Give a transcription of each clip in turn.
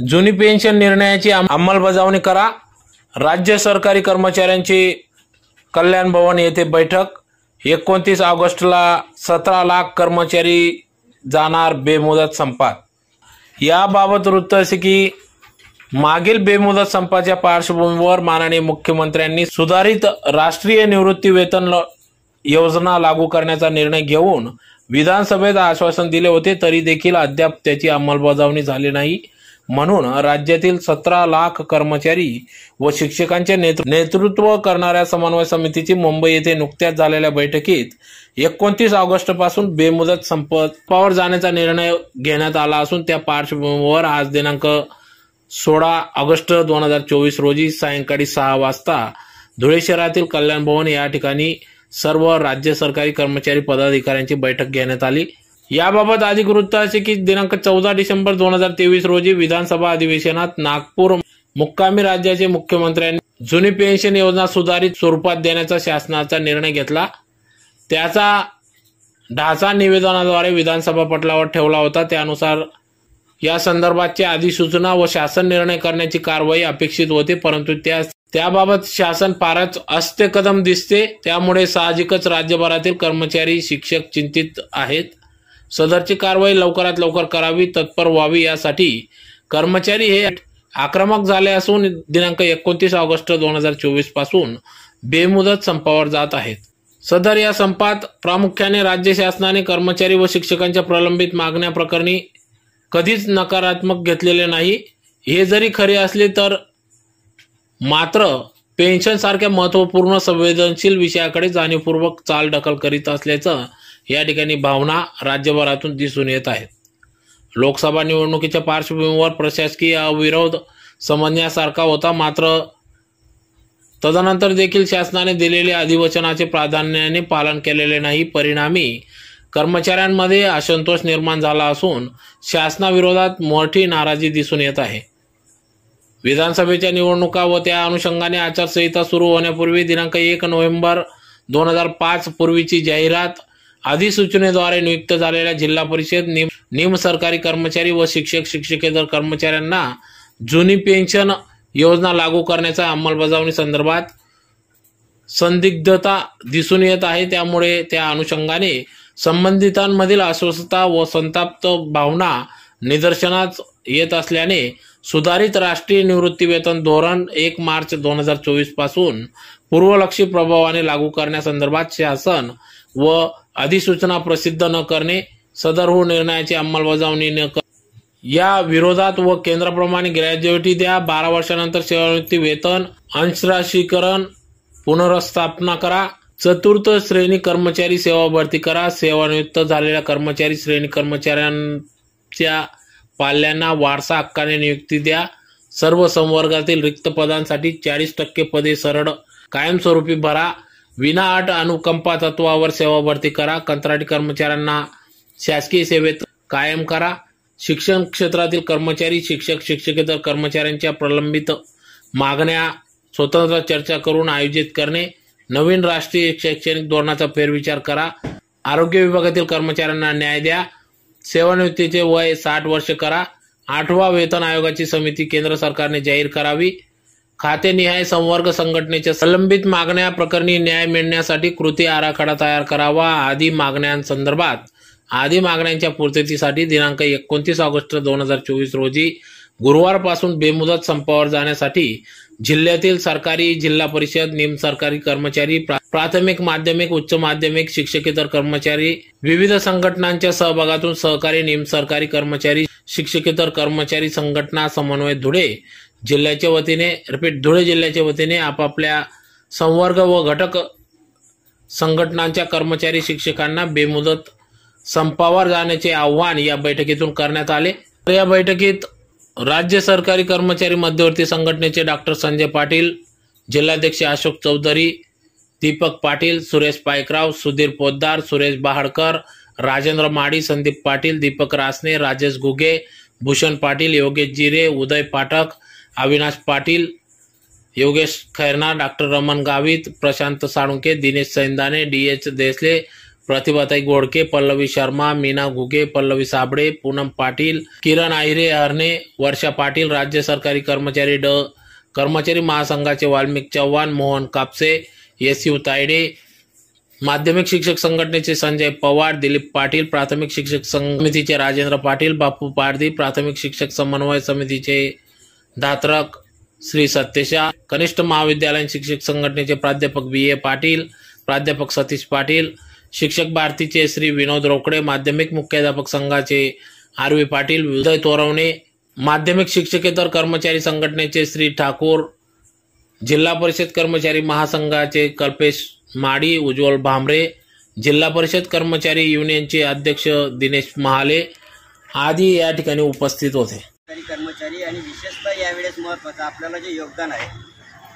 जुनी पेन्शन निर्णयाची अंमलबजावणी करा. राज्य सरकारी कर्मचाऱ्यांची कल्याण भवन येथे बैठक. एकोणतीस ऑगस्टला सतरा लाख कर्मचारी जाणार बेमुदत संपात. याबाबत वृत्त असे की मागील बेमुदत संपाच्या पार्श्वभूमीवर माननीय मुख्यमंत्र्यांनी सुधारित राष्ट्रीय निवृत्ती वेतन ल- योजना लागू करण्याचा निर्णय घेऊन विधानसभेत आश्वासन दिले होते तरी देखील अद्याप त्याची अंमलबजावणी झाली नाही. म्हणून राज्यातील सतरा लाख कर्मचारी व शिक्षकांचे नेतृत्व करणाऱ्या समन्वय समितीची मुंबई येथे नुकत्याच झालेल्या बैठकीत एकोणतीस ऑगस्टपासून बेमुदत संपावर जाण्याचा निर्णय घेण्यात आला असून त्या पार्श्वभूमीवर आज दिनांक सोळा ऑगस्ट दोन हजार चोवीस रोजी सायंकाळी सहा वाजता धुळे शहरातील कल्याण भवन या ठिकाणी सर्व राज्य सरकारी कर्मचारी पदाधिकाऱ्यांची बैठक घेण्यात आली. याबाबत अधिक वृत्त असे की दिनांक चौदा डिसेंबर दोन हजार तेवीस रोजी विधानसभा अधिवेशनात नागपूर मुक्कामी राज्याचे मुख्यमंत्र्यांनी जुनी पेन्शन योजना सुधारित स्वरूपात देण्याचा शासनाचा निर्णय घेतला. त्याचा ढाचा निवेदनाद्वारे विधानसभा पटलावर ठेवला होता. त्यानुसार या संदर्भातची अधिसूचना व शासन निर्णय करण्याची कारवाई अपेक्षित होती परंतु त्या त्याबाबत शासन फारच अस्ते कदम दिसते. त्यामुळे साहजिकच राज्यभरातील कर्मचारी शिक्षक चिंतित आहेत. सदरची कारवाई लवकरात लवकर करावी तत्पर व्हावी यासाठी कर्मचारी हे आक्रमक झाले असून दिनांक एकोणतीस ऑगस्ट दोन हजार चोवीसपासून बेमुदत संपावर जात आहेत. सदर या संपात प्रामुख्याने राज्य शासनाने कर्मचारी व शिक्षकांच्या प्रलंबित मागण्या प्रकरणी कधीच नकारात्मक घेतलेले नाही. हे जरी खरे असले तर मात्र पेन्शन सारख्या महत्त्वपूर्ण संवेदनशील विषयाकडे जाणीवपूर्वक चाल ढकल करीत असल्याचं या ठिकाणी भावना राज्यभरातून दिसून येत आहेत. लोकसभा निवडणुकीच्या पार्श्वभूमीवर प्रशासकीय विरोध समजण्यासारखा होता मात्र तदनंतर देखील शासनाने दिलेल्या अधिवचनाचे प्राधान्याने पालन केलेले नाही. परिणामी कर्मचाऱ्यांमध्ये असंतोष निर्माण झाला असून शासनाविरोधात मोठी नाराजी दिसून येत आहे. विधानसभेच्या निवडणुका व त्या अनुषंगाने आचारसंहिता सुरू होण्यापूर्वी दिनांक एक नोव्हेंबर दोन हजार पाच पूर्वीची जाहिरात अधिसूचनेद्वारे नियुक्त झालेल्या जिल्हा परिषद निम निम सरकारी कर्मचारी व शिक्षक शिक्षकेतर कर्मचाऱ्यांना जुनी पेन्शन योजना लागू करण्याच्या अंमलबजावणी संदर्भात संदिग्धता दिसून येत आहे. त्यामुळे त्या अनुषंगाने संबंधितांमधील अस्वस्थता व संताप्त भावना निदर्शनास येत असल्याने सुधारित राष्ट्रीय निवृत्ती वेतन धोरण एक मार्च दोन हजार चोवीसपासून पूर्वलक्षी प्रभावाने लागू करण्यासंदर्भात शासन व अधिसूचना प्रसिद्ध न करणे सदर निर्णयाची अंमलबजावणी न कर या विरोधात व केंद्राप्रमाणे ग्रॅज्युएटी द्या बारा वर्षानंतर सेवानिवृत्ती वेतन अंशराशीकरण पुनर्स्थापना करा चतुर्थ श्रेणी कर्मचारी सेवा भरती करा सेवानिवृत्त झालेल्या कर्मचारी श्रेणी कर्मचाऱ्यांच्या पाल्यांना वारसा हक्काने नियुक्ती द्या. सर्व संवर्गातील रिक्त पदांसाठी चाळीस टक्के पदे सरळ कायमस्वरूपी भरा. विनाअट अनुकंपा तत्वावर सेवा भरती करा. कंत्राटी कर्मचाऱ्यांना शासकीय सेवेत कायम करा. शिक्षण क्षेत्रातील कर्मचारी शिक्षक शिक्षकेतर कर्मचाऱ्यांच्या प्रलंबित मागण्या स्वतंत्र चर्चा करून आयोजित करणे. नवीन राष्ट्रीय शैक्षणिक धोरणाचा फेरविचार करा. आरोग्य विभागातील कर्मचाऱ्यांना न्याय द्या. सेवानिवृत्तीचे वय साठ वर्ष करा. आठवा वेतन आयोगाची समिती केंद्र सरकारने जाहीर करावी. खातेनिहाय संवर्ग संघटनेच्या प्रलंबित मागण्या प्रकरणी न्याय मिळण्यासाठी कृती आराखडा तयार करावा आदी मागण्यांसंदर्भात. आदी मागण्यांच्या पूर्ततेसाठी दिनांक एकोणतीस ऑगस्ट दोन हजार चोवीस रोजी गुरुवारपासून बेमुदत संपावर जाण्यासाठी जिल्ह्यातील सरकारी जिल्हा परिषद निम सरकारी कर्मचारी प्राथमिक माध्यमिक उच्च माध्यमिक शिक्षकेतर कर्मचारी विविध संघटनांच्या सहभागातून सहकारी निम सरकारी कर्मचारी शिक्षकेतर कर्मचारी संघटना समन्वय धुळे जिल्ह्याच्या वतीने रिपीट धुळे जिल्ह्याच्या वतीने आपापल्या संवर्ग व घटक संघटनांच्या कर्मचारी शिक्षकांना बेमुदत संपावर जाण्याचे आव्हान या बैठकीतून करण्यात आले. तर या बैठकीत राज्य सरकारी कर्मचारी मध्यवर्ती संघटनेचे डॉक्टर संजय पाटील जिल्हाध्यक्ष अशोक चौधरी दीपक पाटील सुरेश पायकराव सुधीर पोद्दार सुरेश बहाडकर राजेंद्र माडी Sandeep Patil Deepak Rasane Rajesh Ghuge Bhushan Patil Yogesh Jire Uday Pathak Avinash Patil Yogesh Khairna doctor Raman Gavit Prashant Salunke Dinesh Saindane D H Desale Pratibhatai Godke Pallavi Sharma Meena Ghuge Pallavi Sable Poonam Patil Kiran Ahire Harne Varsha Patil राज्य सरकारी कर्मचारी ड कर्मचारी महासंघाचे Valmik Chavan Mohan Kapse S U Tayde माध्यमिक शिक्षक संघटनेचे संजय पवार दिलीप पाटील प्राथमिक शिक्षक समितीचे राजेंद्र पाटील बापू पारधी प्राथमिक शिक्षक समन्वय समितीचे धात्रक श्री सत्यशा कनिष्ठ महाविद्यालयीन शिक्षक संघटनेचे प्राध्यापक बी ए पाटील प्राध्यापक सतीश पाटील शिक्षक भारतीचे श्री विनोद रोकडे माध्यमिक मुख्याध्यापक संघाचे आर व्ही पाटील उदय तोरवणे माध्यमिक शिक्षकेतर कर्मचारी संघटनेचे श्री ठाकूर जिल्हा परिषद कर्मचारी महासंघाचे कल्पेश माडी उज्ज्वल भांबरे जिल्हा परिषद कर्मचारी युनियनचे अध्यक्ष दिनेश महाले आदी या ठिकाणी उपस्थित होते. कर्मचारी आणि यावेळेस महत्त्वाचं आपल्याला जे योगदान आहे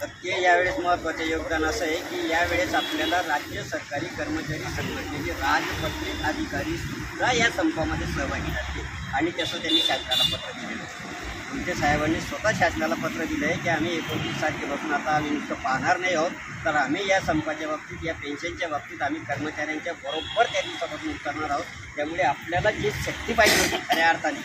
तर ते यावेळेस महत्त्वाचं योगदान असं आहे की यावेळेस आपल्याला राज्य सरकारी कर्मचारी संघटनेचे राजपत्रित अधिकारी सुद्धा या संपामध्ये सहभागी झाले आणि तसं त्यांनी शासनाला पत्र दिलेलं आहे. तुमच्या साहेबांनी स्वतः शासनाला पत्र दिलं आहे की आम्ही एकोणतीस तारखेपासून आता आम्ही नुसतं पाहणार नाही आहोत तर आम्ही या संपाच्या बाबतीत या पेन्शनच्या बाबतीत आम्ही कर्मचाऱ्यांच्या बरोबर त्या दिवसापासून उतरणार आहोत त्यामुळे आपल्याला जी शक्ती पाहिजे होती खऱ्या अर्थाने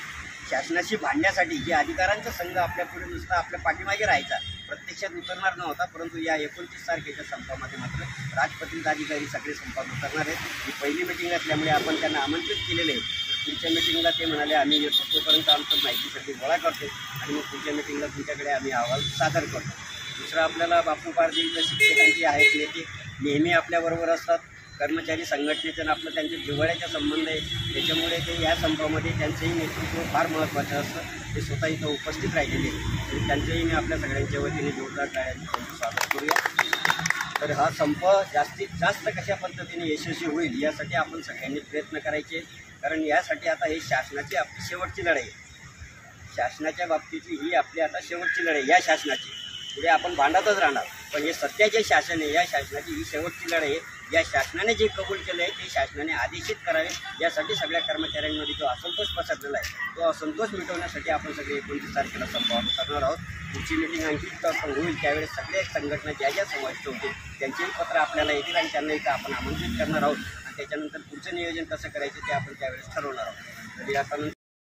शासनाशी भांडण्यासाठी जे अधिकारांचा संघ आपल्या पुढे नुसता आपल्या पाठीमागे राहायचा प्रत्यक्षात उतरणार नव्हता परंतु या एकोणतीस तारखेच्या संपामध्ये मात्र राजपत्रित अधिकारी सगळे संपात उतरणार आहेत. ही पहिली मिटिंग असल्यामुळे आपण त्यांना आमंत्रित केलेले आहे पुढच्या मिटिंगला ते म्हणाले आम्ही येतो तोपर्यंत आमचं माहितीसाठी गोळा करतो आणि मग पुढच्या मिटिंगला तुमच्याकडे आम्ही अहवाल सादर करतो. दुसरं आपल्याला बापू पारदेवीच्या शिक्षकांची आहेत नेते नेहमी आपल्याबरोबर असतात. कर्मचारी संघटनेचं आणि आपलं त्यांच्या जिव्हाळ्याचा संबंध आहे त्याच्यामुळे ते या संपामध्ये त्यांचंही नेतृत्व फार महत्त्वाचं असतं. ते स्वतः इथं उपस्थित राहिलेले आणि त्यांचंही मी आपल्या सगळ्यांच्या वतीने जोरदार टाळ्यांचं त्यांचं स्वागत करूया. तर हा संप जास्तीत जास्त कशा पद्धतीने यशस्वी होईल यासाठी आपण सगळ्यांनी प्रयत्न करायचे कारण यासाठी आता हे शासनाची आपली शेवटची लढाई आहे. शासनाच्या बाबतीतली ही आपली आता शेवटची लढाई या शासनाची. पुढे आपण भांडतच राहणार. पण हे सध्या जे शासन आहे या शासनाची ही शेवटची लढाई आहे. या शासनाने जे कबूल केलं आहे ते शासनाने आदेशित करावे. यासाठी सगळ्या कर्मचाऱ्यांमध्ये जो असंतोष पसरलेला आहे तो असंतोष मिटवण्यासाठी आपण सगळे एकोणतीस तारखेला संपादन करणार आहोत. पुढची मिटिंग आणखी पण होईल. त्यावेळेस सगळ्या संघटना ज्या ज्या समाविष्ट होतील त्यांचेही पत्र आपल्याला येतील आणि त्यांना इथं आपण आमंत्रित करणार आहोत. आणि त्याच्यानंतर पुढचं नियोजन कसं करायचं ते आपण त्यावेळेस ठरवणार आहोत. तरी आता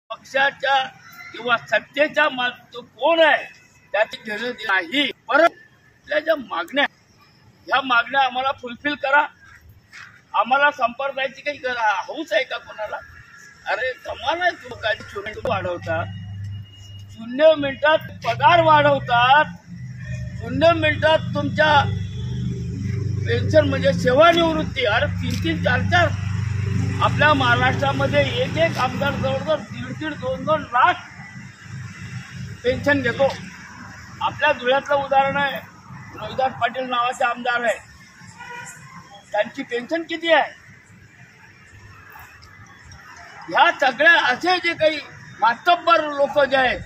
पक्षाच्या किंवा सत्तेच्या मा- तो कोण आहे त्याची गरज नाही. परत आपल्या ज्या मागण्या ह्या मागण्या आम्हाला फुलफिल करा. आम्हाला संपर्काची काही हौस आहे का कोणाला? अरे कमाल आहे तू काही शून्य वाढवतात शून्य मिनिटात पगार वाढवतात. शून्य मिनिटात तुमच्या पेन्शन म्हणजे सेवानिवृत्ती. अरे तीन तीन चार चार आपल्या महाराष्ट्रामध्ये एक एक आमदार जवळजवळ दीड दीड दोन दोन लाख पेन्शन घेतो. आपल्या धुळ्यातलं उदाहरण आहे. रोहिदास पाटील नावाचे आमदार आहे. त्यांची पेन्शन किती आहे? ह्या सगळ्या असे जे काही मातब्बर लोक जे आहेत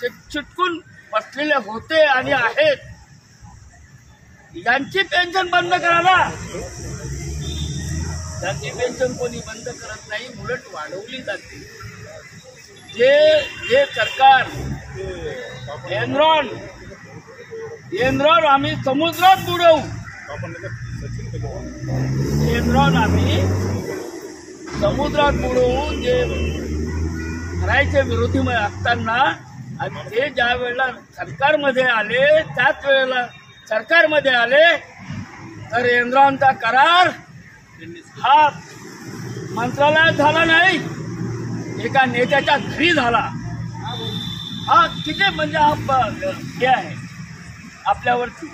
ते चिटकून बसलेले होते आणि आहेत यांची पेन्शन बंद करा ना त्यांची पेन्शन कोणी बंद करत नाही उलट वाढवली जाते. जे जे सरकार एनरॉन एनरॉन आम्ही समुद्रात बुडवू. एनरॉन आम्ही समुद्रात बुडवून जे करायचे विरोधी असताना आणि ते ज्या वेळेला सरकारमध्ये आले त्याच वेळेला सरकारमध्ये आले तर एनरॉनचा करार हा मंत्रालयात झाला नाही. एका नेत्याच्या घरी झाला. हा किती म्हणजे हा हे आहे आपल्यावरती.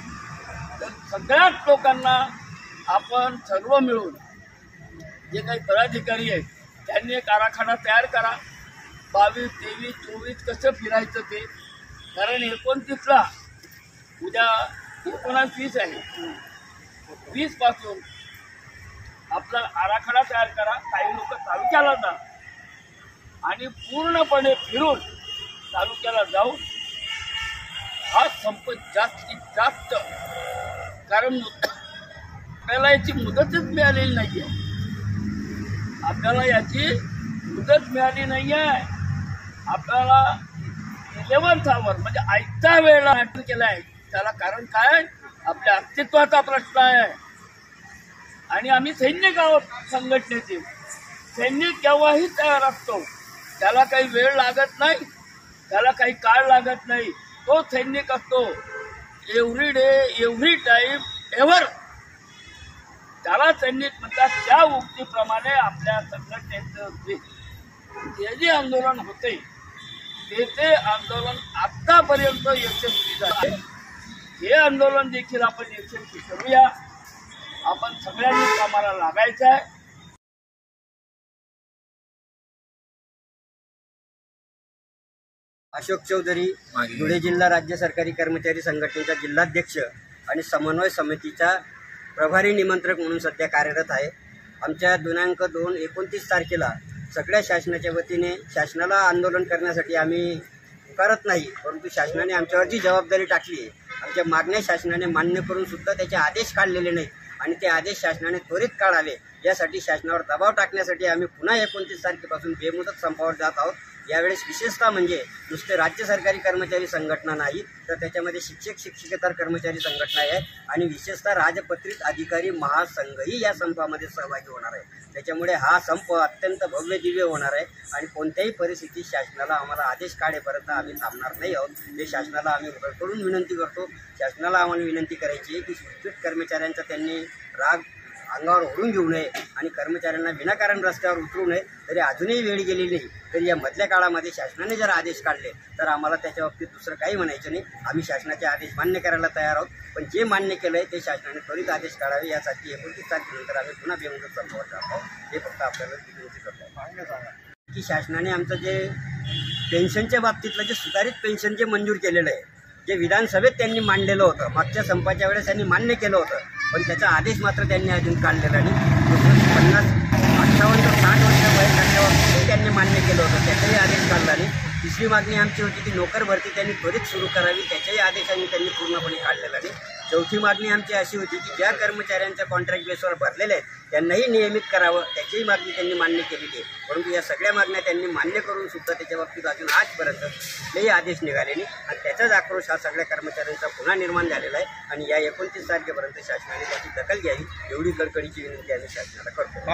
सगळ्याच लोकांना आपण सर्व मिळून जे काही पदाधिकारी आहेत त्यांनी एक आराखडा तयार करा. बावीस तेवीस चोवीस कसं फिरायचं ते? कारण एकोणतीसला उद्या एकोणास वीस आहे. वीसपासून आपला आराखडा तयार करा. काही लोक तालुक्याला जा. आणि पूर्णपणे फिरून तालुक्याला जाऊन हा संप जास्तीत जास्त कारण आपल्याला याची मुदतच मिळालेली नाही आहे आपल्याला याची मुदत मिळाली नाही आहे आपल्याला इलेव्हन्थ आवर म्हणजे आयत्या वेळेला नाटक केला आहे त्याला कारण काय? आपल्या अस्तित्वाचा प्रश्न आहे. आणि आम्ही सैनिक आहोत संघटनेचे सैनिक केव्हाही तयार असतो त्याला काही वेळ लागत नाही त्याला काही काळ लागत नाही. तो सैनिक असतो. Every day every time ever. त्याला सैनिक म्हणतात त्या उक्तीप्रमाणे आपल्या संघटनेचं जे जे जे आंदोलन होते ते ते आंदोलन आतापर्यंत यशस्वी झाले हे आंदोलन देखील आपण यशस्वी करूया. आपण सगळ्यांनी कामाला लागायचं आहे. अशोक चौधरी धुळे जिल्हा राज्य सरकारी कर्मचारी संघटनेचा जिल्हाध्यक्ष आणि समन्वय समितीचा प्रभारी निमंत्रक म्हणून सध्या कार्यरत आहे. आमच्या दिनांक दोन एकोणतीस तारखेला सगळ्या शासनाच्या वतीने शासनाला आंदोलन करण्यासाठी आम्ही करत नाही परंतु शासनाने आमच्यावर जी जबाबदारी टाकली आहे. आमच्या मागण्या शासनाने मान्य करून सुद्धा त्याचे आदेश काढलेले नाहीत आणि ते आदेश शासनाने त्वरित काढावे. यासाठी शासनावर दबाव टाकण्यासाठी आम्ही पुन्हा एकोणतीस तारखेपासून बेमुदत संपावर जात आहोत. यावेळेस विशेषतः म्हणजे नुसते राज्य सरकारी कर्मचारी संघटना नाही तर त्याच्यामध्ये शिक्षक शिक्षकेतर कर्मचारी संघटना आहे आणि विशेषतः राजपत्रित अधिकारी महासंघही या संपामध्ये सहभागी होणार आहे. त्याच्यामुळे हा संप अत्यंत भव्य दिव्य होणार आहे आणि कोणत्याही परिस्थितीत शासनाला आम्हाला आदेश काढेपर्यंत आम्ही थांबणार नाही आहोत. हे शासनाला आम्ही करून विनंती करतो. शासनाला आम्हाला विनंती करायची आहे की शिक्षक कर्मचाऱ्यांचा त्यांनी राग अंगावर ओढून घेऊ नये आणि कर्मचाऱ्यांना विनाकारण रस्त्यावर उतरू नये तरी अजूनही वेळ गेलेली नाही. तरी या मधल्या काळामध्ये शासनाने जर आदेश काढले तर आम्हाला त्याच्या बाबतीत दुसरं काही म्हणायचं नाही. आम्ही शासनाचे आदेश मान्य करायला तयार आहोत. पण जे मान्य केलं आहे ते शासनाने त्वरित आदेश काढावे. यासाठी एकोणतीस तारखेनंतर आम्ही पुन्हा बेमुदत संपावर जात आहोत. हे फक्त आपल्याला विनंती करतो. की शासनाने आमचं जे पेन्शनच्या बाबतीतलं जे सुधारित पेन्शन जे मंजूर केलेलं आहे जे विधानसभेत त्यांनी मांडलेलं होतं मागच्या संपाच्या वेळेस त्यांनी मान्य केलं होतं पण त्याचा आदेश मात्र त्यांनी अजून काढलेला नाही. पन्नास अठ्ठावन्न ते साठ वर्ष वय बाबतीतही त्यांनी मान्य केलं होतं त्याचाही आदेश काढला नाही. तिसरी मागणी आमची होती की नोकर भरती त्यांनी त्वरित सुरू करावी त्याच्याही आदेशांनी त्यांनी पूर्णपणे काढलेला नाही. चौथी मागणी आमची अशी होती की ज्या कर्मचाऱ्यांच्या कॉन्ट्रॅक्ट बेसवर भरलेले आहेत त्यांनाही नियमित करावं त्याचीही मागणी त्यांनी मान्य केलेली आहे परंतु या सगळ्या मागण्या त्यांनी मान्य करून सुद्धा त्याच्या बाबतीत अजून आजपर्यंत कुठलेही आदेश निघाले नाही. आणि त्याचाच आक्रोश हा सगळ्या कर्मचाऱ्यांचा पुन्हा निर्माण झालेला आहे. आणि या एकोणतीस तारखेपर्यंत शासनाने त्याची दखल घ्यावी एवढी कडकडीची विनंती आम्ही शासनाला करतो.